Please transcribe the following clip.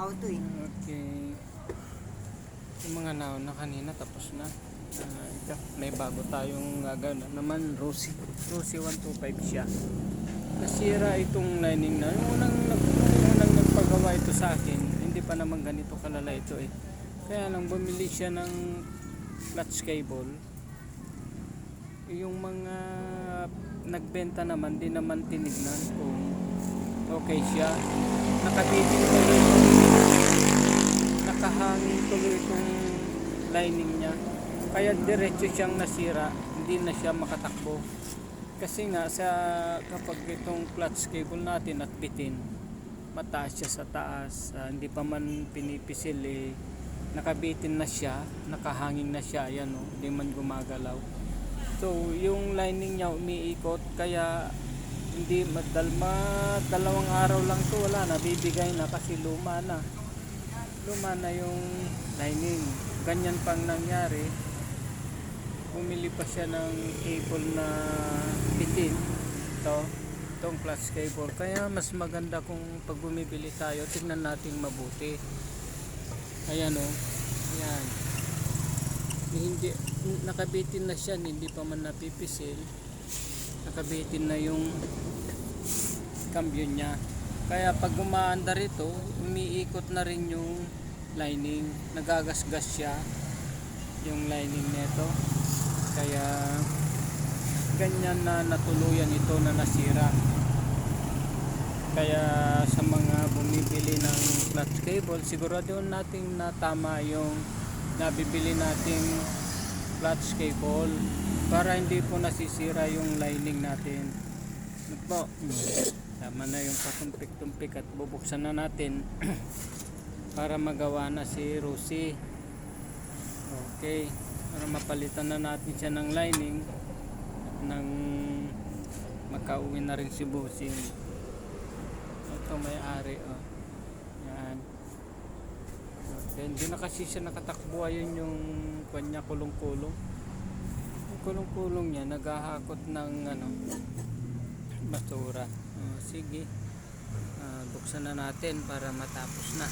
auto eh. Okay. Yung mga nauna kanina tapos na. Ah, ito, may bago tayong gagawin na naman Rosie. Rosie 125 siya. Nasira itong lining na. Yung unang, nag, unang nagpagawa ito sa akin, hindi pa naman ganito kalala ito eh. Kaya lang bumili siya ng clutch cable. Yung mga nagbenta naman, di naman tinignan kung okay siya. Nakabitin tuloy yung nakahangin tuloy itong lining niya. Kaya diretso siyang nasira, hindi na siya makatakbo. Kasi nga sa kapag itong clutch cable natin at bitin, mataas siya sa taas, ah, hindi pa man pinipisil eh, nakabitin na siya, nakahangin na siya, yan oh, hindi man gumagalaw. So, yung lining niya umiikot, kaya hindi madalma, dalawang araw lang to wala na, bibigay na kasi luma na. Luma na yung lining. Ganyan pang nangyari. Bumili pa siya ng cable na bitin. Ito, itong clutch cable. Kaya mas maganda kung pag bumibili tayo, tignan natin mabuti. Ayan o. Ayan. Hindi, nakabitin na siya, hindi pa man napipisil. Nakabitin na yung cambio niya. Kaya pag umaandar ito, umiikot na rin yung lining. Nagagasgas siya yung lining nito. Kaya ganyan na natuluyan ito na nasira. Kaya sa mga bumibili ng clutch cable, sigurado natin na tama yung nabibili nating clutch cable para hindi po nasisira yung lining natin. Ano po? Tama na yung patumpik-tumpik at bubuksan na natin para magawa na si Rosie. Okay. Para mapalitan na natin siya ng lining nang makauwi na rin si Bossing. Ito may ari oh. Yan. Okay. Hindi na kasi siya nakatakbo ayun yung kanya kulong-kulong. Kulong-kulong niya naghahakot ng ano basura. Oh, sige. Ah, buksan na natin para matapos na.